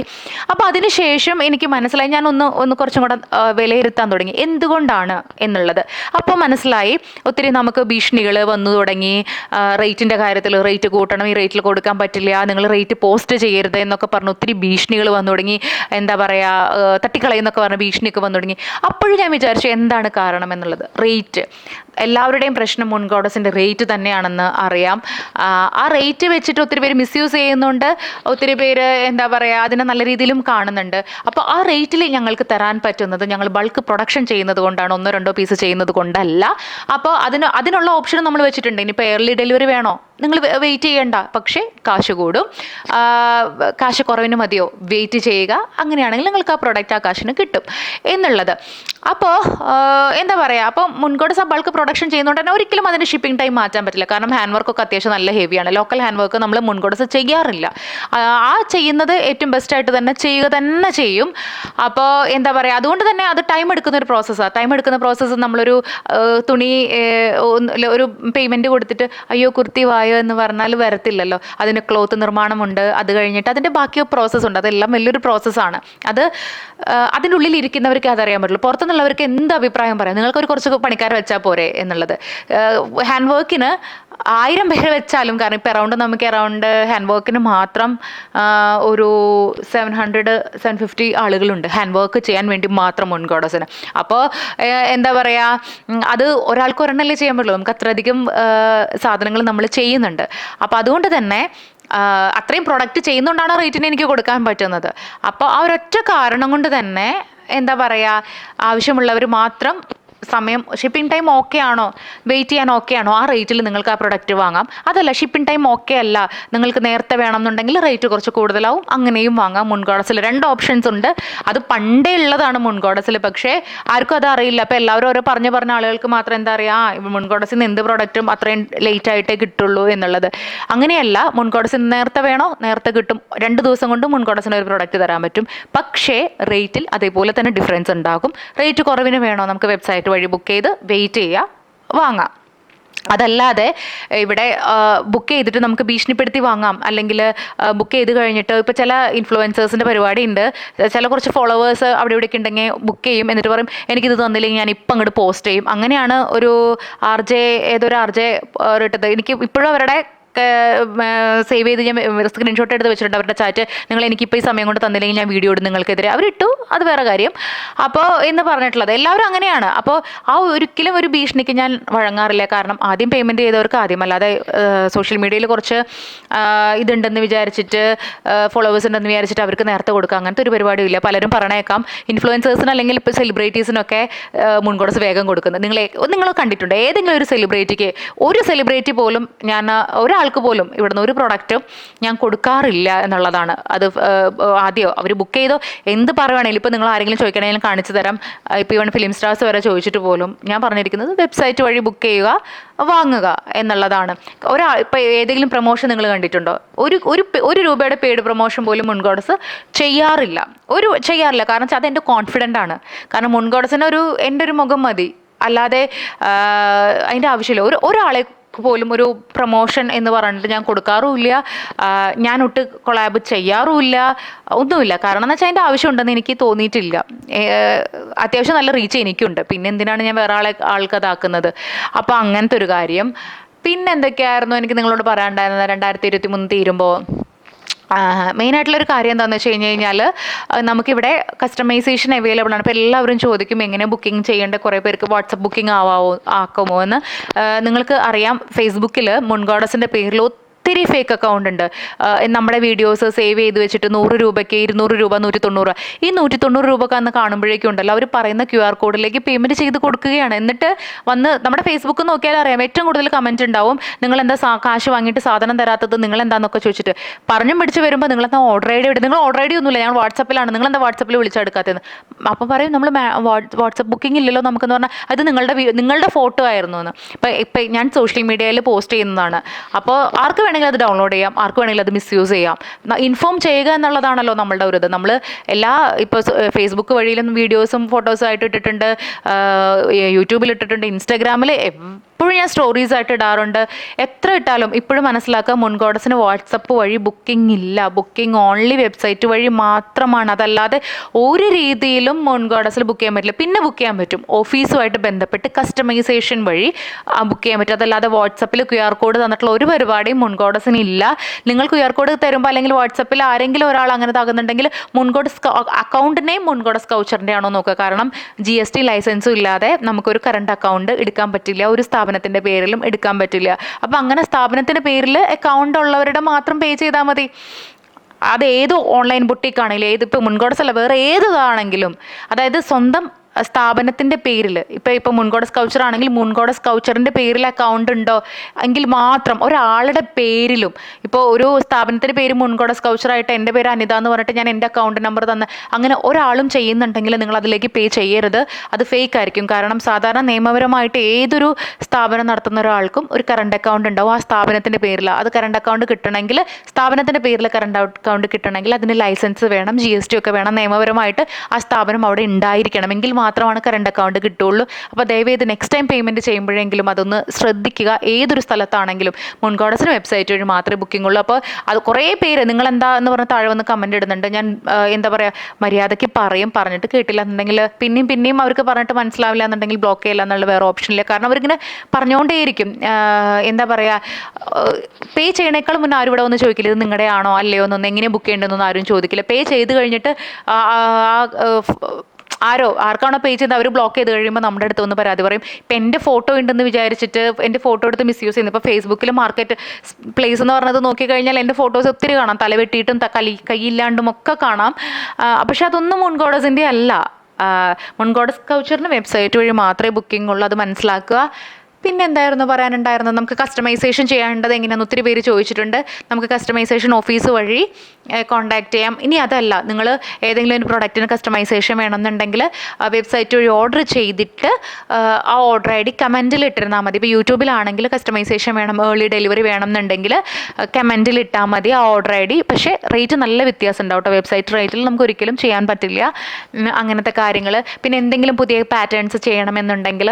അപ്പോൾ അതിനുശേഷം എനിക്ക് മനസ്സിലായി. ഞാൻ ഒന്ന് ഒന്ന് കുറച്ചും കൂടെ വിലയിരുത്താൻ തുടങ്ങി. എന്തുകൊണ്ടാണ് എന്നുള്ളത്? അപ്പോൾ മനസ്സിലായി. ഒത്തിരി നമുക്ക് ഭീഷണികൾ വന്നു തുടങ്ങി. റേറ്റിന്റെ കാര്യത്തിൽ റേറ്റ് കൂട്ടണം. ഈ റേറ്റിൽ കൊടുക്കാൻ പറ്റില്ല. നിങ്ങൾ റേറ്റ് പോസ്റ്റ് ചെയ്യരുത് എന്നൊക്കെ പറഞ്ഞ് ഒത്തിരി ഭീഷണികൾ വന്നു തുടങ്ങി. എന്താ പറയുക തട്ടിക്കളയെന്നൊക്കെ പറഞ്ഞ ഭീഷണിയൊക്കെ വന്നു തുടങ്ങി. അപ്പോഴും ഞാൻ വിചാരിച്ചു എന്താണ് കാരണം എന്നുള്ളത്? റേറ്റ്. എല്ലാവരുടെയും പ്രശ്നം മുൻഗോഡസിന്റെ റേറ്റ് തന്നെയാണെന്ന് അറിയാം. ആ, ആ റേറ്റ് വെച്ചിട്ട് ഒത്തിരി പേര് മിസ്യൂസ് ചെയ്യുന്നുണ്ട്. ഒത്തിരി പേര് എന്താ പറയുക അതിനെ നല്ല രീതിയിലും കാണുന്നുണ്ട്. അപ്പോൾ ആ റേറ്റിൽ ഞങ്ങൾക്ക് തരാൻ പറ്റുന്നത് ഞങ്ങൾ ബൾക്ക് പ്രൊഡക്ഷൻ ചെയ്യുന്നത് കൊണ്ടാണ് ഒന്നോ രണ്ടോ പീസ് ചെയ്യുന്നത് കൊണ്ടല്ല. അപ്പോൾ അതിന് അതിനുള്ള ഓപ്ഷൻ നമ്മൾ വെച്ചിട്ടുണ്ട്. ഇനിയിപ്പോൾ എയർലി ഡെലിവറി വേണോ? നിങ്ങൾ വെയിറ്റ് ചെയ്യണ്ട. പക്ഷേ കാശ് കൂടും. കാശ് കുറവിന് മതിയോ? വെയിറ്റ് ചെയ്യുക. അങ്ങനെയാണെങ്കിൽ നിങ്ങൾക്ക് ആ പ്രൊഡക്റ്റ് ആ കാശിന് കിട്ടും. എന്നുള്ളത്. അപ്പോൾ എന്താ പറയുക അപ്പോൾ മുൻകൂട്ടി സബൾക്ക് ബൾക്ക് പ്രൊഡക്ഷൻ ചെയ്യുന്നതുകൊണ്ട് തന്നെ ഒരിക്കലും അതിന്റെ ഷിപ്പിംഗ് ടൈം മാറ്റാൻ പറ്റില്ല. കാരണം ഹാൻഡ് വർക്കൊക്കെ അത്യാവശ്യം നല്ല ഹെവിയാണ് ലോക്കൽ ഹാൻഡ് വർക്ക് നമ്മൾ മുൻകൂട്ടി ചെയ്യാറില്ല. ആ ചെയ്യുന്നത് ഏറ്റവും ബെസ്റ്റായിട്ട് തന്നെ ചെയ്യുക തന്നെ ചെയ്യും. അപ്പോൾ എന്താ പറയുക അതുകൊണ്ട് തന്നെ അത് ടൈം എടുക്കുന്ന ഒരു പ്രോസസ്സാണ് ടൈം എടുക്കുന്ന പ്രോസസ്സ് നമ്മളൊരു തുണി ഒരു പേയ്മെന്റ് കൊടുത്തിട്ട് അയ്യോ കുർത്തി വായോ എന്ന് പറഞ്ഞാൽ വരത്തില്ലല്ലോ. അതിന് ക്ലോത്ത് നിർമ്മാണമുണ്ട് അത് കഴിഞ്ഞിട്ട് അതിന്റെ ബാക്കി പ്രോസസ്സ് ഉണ്ട്. അതെല്ലാം വലിയൊരു പ്രോസസ്സാണ് അത് അതിന്റെ ഉള്ളിൽ ഇരിക്കുന്നവർക്ക് അതറിയാൻ പറ്റുള്ളൂ. പുറത്തുനിന്നുള്ളവർക്ക് എന്ത് അഭിപ്രായം പറയാം? നിങ്ങൾക്കൊരു കുറച്ച് പണിക്കാരെ വെച്ചാൽ പോരെ എന്നുള്ളത്. ഹാൻഡ് വർക്കിന് ആയിരം പേരെ വെച്ചാലും കാരണം ഇപ്പോൾ അറൗണ്ട് നമുക്ക് അറൗണ്ട് ഹാൻഡ് വർക്കിന് മാത്രം ഒരു സെവൻ ഹൺഡ്രഡ് സെവൻ ഫിഫ്റ്റി ആളുകളുണ്ട്. ഹാൻഡ് വർക്ക് ചെയ്യാൻ വേണ്ടി മാത്രം മുൻകോടസിന്. അപ്പോൾ എന്താ പറയുക അത് ഒരാൾക്ക് ഒരെണ്ണല്ലേ ചെയ്യാൻ പറ്റുള്ളൂ. നമുക്ക് അത്രയധികം സാധനങ്ങൾ നമ്മൾ ചെയ്യുന്നുണ്ട് അപ്പോൾ അതുകൊണ്ട് തന്നെ അത്രയും പ്രൊഡക്റ്റ് ചെയ്യുന്നതുകൊണ്ടാണ് റേറ്റിന് എനിക്ക് കൊടുക്കാൻ പറ്റുന്നത്. അപ്പോൾ ആ ഒരൊറ്റ കാരണം കൊണ്ട് തന്നെ എന്താ പറയുക ആവശ്യമുള്ളവർ മാത്രം സമയം ഷിപ്പിംഗ് ടൈം ഓക്കെ ആണോ? വെയിറ്റ് ചെയ്യാൻ ഓക്കെ ആണോ? ആ റേറ്റിൽ നിങ്ങൾക്ക് ആ പ്രൊഡക്റ്റ് വാങ്ങാം. അതല്ല ഷിപ്പിംഗ് ടൈം ഓക്കെ അല്ല. നിങ്ങൾക്ക് നേരത്തെ വേണമെന്നുണ്ടെങ്കിൽ റേറ്റ് കുറച്ച് കൂടുതലാവും. അങ്ങനെയും വാങ്ങാം. മുൻകോടസിൽ രണ്ട് ഓപ്ഷൻസ് ഉണ്ട്. അത് പണ്ടേ ഉള്ളതാണ് മുൻകോടസിൽ പക്ഷേ ആർക്കും അത് അറിയില്ല. അപ്പോൾ എല്ലാവരും ഓരോ പറഞ്ഞു പറഞ്ഞ ആളുകൾക്ക് മാത്രം എന്താ പറയുക മുൻകോടസിൽ നിന്ന് എന്ത് പ്രൊഡക്റ്റും അത്രയും ലേറ്റ് ആയിട്ടേ കിട്ടുള്ളൂ എന്നുള്ളത്. അങ്ങനെയല്ല മുൻകോടസിൽ നേരത്തെ വേണോ? നേരത്തെ കിട്ടും. രണ്ട് ദിവസം കൊണ്ട് മുൻകോടസിന് ഒരു പ്രൊഡക്റ്റ് തരാൻ പറ്റും. പക്ഷേ റേറ്റിൽ അതേപോലെ തന്നെ ഡിഫറൻസ് ഉണ്ടാകും. റേറ്റ് കുറവിന് വേണോ? നമുക്ക് വെബ്സൈറ്റ് വഴി ബുക്ക് ചെയ്ത് വെയിറ്റ് ചെയ്യുക വാങ്ങാം. അതല്ലാതെ ഇവിടെ ബുക്ക് ചെയ്തിട്ട് നമുക്ക് ഭീഷണിപ്പെടുത്തി വാങ്ങാം. അല്ലെങ്കിൽ ബുക്ക് ചെയ്ത് കഴിഞ്ഞിട്ട് ഇപ്പോൾ ചില ഇൻഫ്ലുവൻസേഴ്സിന്റെ പരിപാടി ഉണ്ട് ചില കുറച്ച് ഫോളോവേഴ്സ് അവിടെ ഇവിടെയൊക്കെ ഉണ്ടെങ്കിൽ ബുക്ക് ചെയ്യും. എന്നിട്ട് പറയും എനിക്കിത് തന്നില്ലെങ്കിൽ ഞാൻ ഇപ്പം അങ്ങോട്ട് പോസ്റ്റ് ചെയ്യും. അങ്ങനെയാണ് ഒരു ആർ ജെ ഏതൊരു ആർ ജെ ഇട്ടത്. എനിക്ക് ഇപ്പോഴും അവരുടെ സേവ് ചെയ്ത് ഞാൻ സ്ക്രീൻഷോട്ട് എടുത്ത് വെച്ചിട്ടുണ്ട് അവരുടെ ചാറ്റ് നിങ്ങൾ എനിക്കിപ്പോൾ ഈ സമയം കൊണ്ട് തന്നില്ലെങ്കിൽ ഞാൻ വീഡിയോ ഇടും നിങ്ങൾക്കെതിരെ. അവരിട്ടു അത് വേറെ കാര്യം. അപ്പോൾ എന്ന് പറഞ്ഞിട്ടുള്ളത് എല്ലാവരും അങ്ങനെയാണ്. അപ്പോൾ ആ ഒരിക്കലും ഒരു ഭീഷണിക്ക് ഞാൻ വഴങ്ങാറില്ല. കാരണം ആദ്യം പേയ്മെന്റ് ചെയ്തവർക്ക് ആദ്യം അല്ലാതെ സോഷ്യൽ മീഡിയയിൽ കുറച്ച് ഇതുണ്ടെന്ന് വിചാരിച്ചിട്ട് ഫോളോവേഴ്സ് ഉണ്ടെന്ന് വിചാരിച്ചിട്ട് അവർക്ക് നേരത്തെ കൊടുക്കുക. അങ്ങനത്തെ ഒരു പരിപാടിയും ഇല്ല. പലരും പറഞ്ഞേക്കാം ഇൻഫ്ലുവൻസേഴ്സിന് അല്ലെങ്കിൽ ഇപ്പോൾ സെലിബ്രിറ്റീസിനൊക്കെ മുൻകൂടസ് വേഗം കൊടുക്കുന്നത്. നിങ്ങളെ നിങ്ങൾ കണ്ടിട്ടുണ്ട്. ഏതെങ്കിലും ഒരു സെലിബ്രിറ്റിക്ക് ഒരു സെലിബ്രിറ്റി പോലും ഞാൻ ആ, ഒരാൾക്ക് പോലും ഇവിടുന്ന് ഒരു പ്രൊഡക്റ്റും ഞാൻ കൊടുക്കാറില്ല എന്നുള്ളതാണ്. അത് ആദ്യം അവർ ബുക്ക് ചെയ്തോ എന്ത് പറയുവാണെങ്കിലും ഇപ്പോൾ നിങ്ങൾ ആരെങ്കിലും ചോദിക്കണമെങ്കിലും കാണിച്ചു തരാം. ഇപ്പോൾ ഇവൺ ഫിലിം സ്റ്റാർസ് വരെ ചോദിച്ചിട്ട് പോലും ഞാൻ പറഞ്ഞിരിക്കുന്നത് വെബ്സൈറ്റ് വഴി ബുക്ക് ചെയ്യുക വാങ്ങുക എന്നുള്ളതാണ്. ഒരാൾ ഇപ്പോൾ ഏതെങ്കിലും പ്രൊമോഷൻ നിങ്ങൾ കണ്ടിട്ടുണ്ടോ? ഒരു ഒരു ഒരു രൂപയുടെ പെയ്ഡ് പ്രൊമോഷൻ പോലും മുൻകോടസ് ചെയ്യാറില്ല. ഒരു ചെയ്യാറില്ല. കാരണം വെച്ചാൽ അതെന്റെ കോൺഫിഡന്റ് ആണ്. കാരണം മുൻകോടസിന് ഒരു എന്റെ ഒരു മുഖം മതി. അല്ലാതെ അതിന്റെ ആവശ്യമില്ല. ഒരു ഒരാളെ പോലും ഒരു പ്രൊമോഷൻ എന്ന് പറഞ്ഞിട്ട് ഞാൻ കൊടുക്കാറുമില്ല. ഞാൻ ഒട്ട് കൊളാബ് ചെയ്യാറുമില്ല. ഒന്നുമില്ല. കാരണം എന്ന് വെച്ചാൽ അതിന്റെ ആവശ്യമുണ്ടെന്ന് എനിക്ക് തോന്നിയിട്ടില്ല. അത്യാവശ്യം നല്ല റീച്ച് എനിക്കുണ്ട്. പിന്നെ എന്തിനാണ് ഞാൻ വേറെ ആളെ ആൾക്കതാക്കുന്നത് അപ്പോൾ അങ്ങനത്തെ ഒരു കാര്യം. പിന്നെ എന്തൊക്കെയായിരുന്നു? എനിക്ക് നിങ്ങളോട് പറയാനുണ്ടായിരുന്നത് രണ്ടായിരത്തി ഇരുപത്തി മൂന്ന് തീരുമ്പോൾ മെയിനായിട്ടുള്ളൊരു കാര്യം എന്താണെന്ന് വെച്ച് കഴിഞ്ഞ് കഴിഞ്ഞാൽ നമുക്കിവിടെ കസ്റ്റമൈസേഷൻ അവൈലബിൾ ആണ്. അപ്പോൾ എല്ലാവരും ചോദിക്കും എങ്ങനെ ബുക്കിംഗ് ചെയ്യേണ്ട? കുറേ പേർക്ക് വാട്സപ്പ് ബുക്കിംഗ് ആവാമോ ആക്കുമോ എന്ന്. നിങ്ങൾക്ക് അറിയാം ഫേസ്ബുക്കിൽ മുൻഗോഡസിന്റെ പേരിൽ ഒത്തിരി ഫേക്ക് അക്കൗണ്ട് ഉണ്ട്. നമ്മുടെ വീഡിയോസ് സേവ് ചെയ്ത് വെച്ചിട്ട് നൂറ് രൂപയ്ക്ക് ഇരുന്നൂറ് രൂപ നൂറ്റി തൊണ്ണൂറ് ഈ നൂറ്റി തൊണ്ണൂറ് രൂപ അന്ന് കാണുമ്പോഴേക്കും ഉണ്ടല്ലോ അവർ പറയുന്ന ക്യു ആർ കോഡിലേക്ക് പേയ്മെന്റ് ചെയ്ത് കൊടുക്കുകയാണ്. എന്നിട്ട് വന്ന് നമ്മുടെ ഫേസ്ബുക്ക് നോക്കിയാൽ അറിയാം ഏറ്റവും കൂടുതൽ കമന്റ് ഉണ്ടാവും നിങ്ങൾ എന്താ കാശ് വാങ്ങിയിട്ട് സാധനം തരാത്തത് നിങ്ങൾ എന്താണെന്നൊക്കെ ചോദിച്ചിട്ട്. പറഞ്ഞും പിടിച്ച് വരുമ്പോൾ നിങ്ങൾ എന്താ ഓർഡർ ഐ ഡി നിങ്ങൾ ഓർഡർ ഐ ഡി ഒന്നുമില്ല ഞാൻ വാട്സപ്പിലാണ് നിങ്ങൾ എന്താ വാട്സപ്പിൽ വിളിച്ചെടുക്കാത്തതെന്ന് അപ്പോൾ പറയും നമ്മൾ വാട്സപ്പ് ബുക്കിംഗ് ഇല്ലല്ലോ നമുക്കെന്ന് പറഞ്ഞാൽ അത് നിങ്ങളുടെ നിങ്ങളുടെ ഫോട്ടോ ആയിരുന്നു എന്ന്. ഇപ്പം ഇപ്പം ഞാൻ സോഷ്യൽ മീഡിയയിൽ പോസ്റ്റ് ചെയ്യുന്നതാണ്. അപ്പോൾ ആർക്ക് വേണമെങ്കിലും അത് ഡൗൺലോഡ് ചെയ്യാം. ആർക്ക് വേണമെങ്കിലും അത് മിസ്യൂസ് ചെയ്യാം. ഇൻഫോം ചെയ്യുക എന്നുള്ളതാണല്ലോ നമ്മളുടെ ഒരു ഇത്. നമ്മൾ എല്ലാ ഇപ്പോൾ ഫേസ്ബുക്ക് വഴിയിലും വീഡിയോസും ഫോട്ടോസും ആയിട്ട് ഇട്ടിട്ടുണ്ട്. യൂട്യൂബിൽ ഇട്ടിട്ടുണ്ട്. ഇൻസ്റ്റാഗ്രാമിൽ എപ്പോഴും ഞാൻ സ്റ്റോറീസ് ആയിട്ട് ഇടാറുണ്ട്. എത്ര ഇട്ടാലും ഇപ്പോഴും മനസ്സിലാക്കുക മുൻകോടസിന് വാട്സപ്പ് വഴി ബുക്കിംഗ് ഇല്ല. ബുക്കിംഗ് ഓൺലി വെബ്സൈറ്റ് വഴി മാത്രമാണ്. അതല്ലാതെ ഒരു രീതിയിലും മുൻകോടസിൽ ബുക്ക് ചെയ്യാൻ പറ്റില്ല. പിന്നെ ബുക്ക് ചെയ്യാൻ പറ്റും. ഓഫീസുമായിട്ട് ബന്ധപ്പെട്ട് കസ്റ്റമൈസേഷൻ വഴി ബുക്ക് ചെയ്യാൻ പറ്റും. അതല്ലാതെ വാട്സപ്പിൽ ക്യു ആർ കോഡ് തന്നിട്ടുള്ള ഒരു പരിപാടിയും മുൻകോടസിന് ഇല്ല. നിങ്ങൾ ക്യു ആർ കോഡ് തരുമ്പോൾ അല്ലെങ്കിൽ വാട്സപ്പിൽ ആരെങ്കിലും ഒരാൾ അങ്ങനെ താകുന്നുണ്ടെങ്കിൽ മുൻകോട് അക്കൗണ്ടിനെയും മുൻകോട് സ്കൗച്ചറിന്റെ ആണോ നോക്കുക. കാരണം ജി എസ് ടി ലൈസൻസും ഇല്ലാതെ നമുക്കൊരു കറണ്ട് അക്കൗണ്ട് എടുക്കാൻ പറ്റില്ല. ഒരു സ്ഥാപനത്തിന്റെ പേരിലും എടുക്കാൻ പറ്റില്ല. അപ്പോൾ അങ്ങനെ സ്ഥാപനത്തിന്റെ പേരിൽ അക്കൗണ്ട് ഉള്ളവരുടെ മാത്രം പേ ചെയ്താൽ മതി. അത് ഏത് ഓൺലൈൻ ബുട്ടിക്കാണെങ്കിലും ഏത് ഇപ്പോൾ മുൻകോടസല്ല വേറെ ഏതാണെങ്കിലും അതായത് സ്വന്തം സ്ഥാപനത്തിന്റെ പേരിൽ ഇപ്പോൾ ഇപ്പോൾ മുൻകോട സ്കൗച്ചർ ആണെങ്കിൽ മുൻകോട സ്കൗച്ചറിന്റെ പേരിൽ അക്കൗണ്ട് ഉണ്ടോ? എങ്കിൽ മാത്രം ഒരാളുടെ പേരിലും. ഇപ്പോൾ ഒരു സ്ഥാപനത്തിന്റെ പേര് മുൻകോട സ്കൗച്ചറായിട്ട് എന്റെ പേര് അനിത എന്ന് പറഞ്ഞിട്ട് ഞാൻ എന്റെ അക്കൗണ്ട് നമ്പർ തന്ന് അങ്ങനെ ഒരാളും ചെയ്യുന്നുണ്ടെങ്കിൽ നിങ്ങൾ അതിലേക്ക് പേ ചെയ്യരുത്. അത് ഫേക്ക് ആയിരിക്കും. കാരണം സാധാരണ നിയമപരമായിട്ട് ഏതൊരു സ്ഥാപനം നടത്തുന്ന ഒരാൾക്കും ഒരു കറണ്ട് അക്കൗണ്ട് ഉണ്ടാവും ആ സ്ഥാപനത്തിന്റെ പേരിൽ അത് കറണ്ട് അക്കൗണ്ട് കിട്ടണമെങ്കിൽ സ്ഥാപനത്തിന്റെ പേരിൽ കറണ്ട് അക്കൗണ്ട് കിട്ടണമെങ്കിൽ അതിന് ലൈസൻസ് വേണം ജി ഒക്കെ വേണം. നിയമപരമായിട്ട് ആ സ്ഥാപനം അവിടെ ഉണ്ടായിരിക്കണം. എങ്കിൽ മാത്രമാണ് കറണ്ട് അക്കൗണ്ട് കിട്ടുള്ളൂ അപ്പോൾ ദയവേത് നെക്സ്റ്റ് ടൈം പേയ്മെന്റ് ചെയ്യുമ്പോഴെങ്കിലും അതൊന്ന് ശ്രദ്ധിക്കുക. ഏതൊരു സ്ഥലത്താണെങ്കിലും മുൻകോടസിന് വെബ്സൈറ്റ് വഴി മാത്രമേ ബുക്കിംഗ് ഉള്ളൂ. അപ്പോൾ അത് കുറേ പേര് നിങ്ങൾ എന്താ എന്ന് പറഞ്ഞ് താഴെ വന്ന് കമന്റ് ഇടുന്നുണ്ട്. ഞാൻ എന്താ പറയുക മര്യാദയ്ക്ക് പറയും. പറഞ്ഞിട്ട് കേട്ടില്ല എന്നുണ്ടെങ്കിൽ പിന്നെയും പിന്നെയും അവർക്ക് പറഞ്ഞിട്ട് മനസ്സിലാവില്ല എന്നുണ്ടെങ്കിൽ ബ്ലോക്ക് ചെയ്യില്ല എന്നുള്ള വേറെ ഓപ്ഷനില്ല കാരണം അവരിങ്ങനെ പറഞ്ഞുകൊണ്ടേയിരിക്കും. എന്താ പറയുക പേ ചെയ്യണേക്കാൾ മുന്നേ ആരും ഇവിടെ ഒന്ന് ചോദിക്കില്ല ഇത് നിങ്ങളുടെ ആണോ അല്ലയോ? എന്നൊന്നും എങ്ങനെ ബുക്ക് ചെയ്യേണ്ടതെന്നൊന്നും ആരും ചോദിക്കില്ല. പേ ചെയ്ത് കഴിഞ്ഞിട്ട് ആ ആരോ ആർക്കാണോ പേ ചെയ്ത് അവർ ബ്ലോക്ക് ചെയ്ത് കഴിയുമ്പോൾ നമ്മുടെ അടുത്ത് വന്ന് പരാതി പറയും. ഇപ്പം എന്റെ ഫോട്ടോ ഉണ്ടെന്ന് വിചാരിച്ചിട്ട് എന്റെ ഫോട്ടോ എടുത്ത് മിസ് യൂസ് ചെയ്യുന്നു ഇപ്പോൾ ഫേസ്ബുക്കിൽ മാർക്കറ്റ് പ്ലേസ് എന്ന് പറഞ്ഞത് നോക്കിക്കഴിഞ്ഞാൽ എന്റെ ഫോട്ടോസ് ഒത്തിരി കാണാം. തല വെട്ടിയിട്ടും ത- കലി കൈയില്ലാണ്ടും ഒക്കെ കാണാം. പക്ഷെ അതൊന്നും മുൻകോടസിന്റെ അല്ല. മുൻകോടസ് കൗച്ചറിന് വെബ്സൈറ്റ് വഴി മാത്രമേ ബുക്കിംഗ് ഉള്ളൂ. അത് മനസ്സിലാക്കുക. പിന്നെ എന്തായിരുന്നു പറയാനുണ്ടായിരുന്നത്? നമുക്ക് കസ്റ്റമൈസേഷൻ ചെയ്യേണ്ടത് എങ്ങനെയാണെന്ന് ഒത്തിരി പേര് ചോദിച്ചിട്ടുണ്ട്. നമുക്ക് കസ്റ്റമൈസേഷൻ ഓഫീസ് വഴി കോൺടാക്ട് ചെയ്യാം. ഇനി അതല്ല നിങ്ങൾ ഏതെങ്കിലും ഒരു പ്രൊഡക്റ്റിന് കസ്റ്റമൈസേഷൻ വേണമെന്നുണ്ടെങ്കിൽ വെബ്സൈറ്റ് വഴി ഓർഡർ ചെയ്തിട്ട് ആ, ഓർഡർ ഐ ഡി കമന്റിൽ ഇട്ടിരുന്നാൽ മതി. ഇപ്പോൾ യൂട്യൂബിലാണെങ്കിൽ കസ്റ്റമൈസേഷൻ വേണം ഏർലി ഡെലിവറി വേണമെന്നുണ്ടെങ്കിൽ കമന്റിൽ ഇട്ടാൽ മതി ആ ഓർഡർ ഐ ഡി. പക്ഷേ റേറ്റ് നല്ല വ്യത്യാസം ഉണ്ടാവും കേട്ടോ. വെബ്സൈറ്റ് റേറ്റിൽ നമുക്ക് ഒരിക്കലും ചെയ്യാൻ പറ്റില്ല. അങ്ങനത്തെ കാര്യങ്ങൾ പിന്നെ എന്തെങ്കിലും പുതിയ പാറ്റേൺസ് ചെയ്യണമെന്നുണ്ടെങ്കിൽ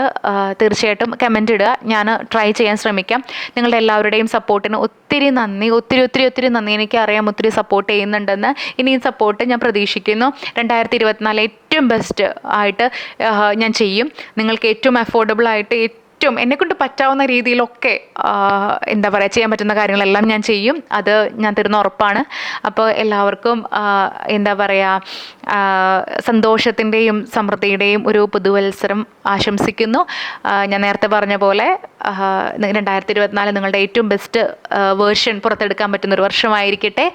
തീർച്ചയായിട്ടും കമന്റ് ഇടുക ഞാൻ ട്രൈ ചെയ്യാൻ ശ്രമിക്കാം. നിങ്ങളുടെ എല്ലാവരുടെയും സപ്പോർട്ടിന് ഒത്തിരി നന്ദി. ഒത്തിരി ഒത്തിരി ഒത്തിരി നന്ദി. എനിക്കറിയാം ഒത്തിരി സപ്പോർട്ട് ചെയ്യുന്നുണ്ടെന്ന്. ഇനിയും സപ്പോർട്ട് ഞാൻ പ്രതീക്ഷിക്കുന്നു. രണ്ടായിരത്തി ഇരുപത്തിനാല് ഏറ്റവും ബെസ്റ്റ് ആയിട്ട് ഞാൻ ചെയ്യും. നിങ്ങൾക്ക് ഏറ്റവും അഫോർഡബിൾ ആയിട്ട് ഏറ്റവും എന്നെക്കൊണ്ട് പറ്റാവുന്ന രീതിയിലൊക്കെ എന്താ പറയുക ചെയ്യാൻ പറ്റുന്ന കാര്യങ്ങളെല്ലാം ഞാൻ ചെയ്യും. അത് ഞാൻ തരുന്ന ഉറപ്പാണ്. അപ്പോൾ എല്ലാവർക്കും എന്താ പറയുക സന്തോഷത്തിന്റെയും സമൃദ്ധിയുടെയും ഒരു പുതുവത്സരം ആശംസിക്കുന്നു. ഞാൻ നേരത്തെ പറഞ്ഞ പോലെ രണ്ടായിരത്തി ഇരുപത്തിനാല് നിങ്ങളുടെ ഏറ്റവും ബെസ്റ്റ് വേർഷൻ പുറത്തെടുക്കാൻ പറ്റുന്ന ഒരു വർഷമായിരിക്കട്ടെ.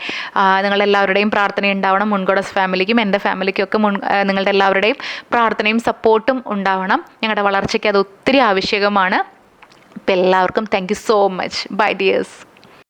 നിങ്ങളെല്ലാവരുടെയും പ്രാർത്ഥന ഉണ്ടാവണം. മുൻകോടസ് ഫാമിലിക്കും എന്റെ ഫാമിലിക്കും ഒക്കെ മുൻ നിങ്ങളുടെ എല്ലാവരുടെയും പ്രാർത്ഥനയും സപ്പോർട്ടും ഉണ്ടാവണം. ഞങ്ങളുടെ വളർച്ചയ്ക്ക് അത് ഒത്തിരി ആവശ്യകമാണ് അപ്പം എല്ലാവർക്കും thank you so much bye dears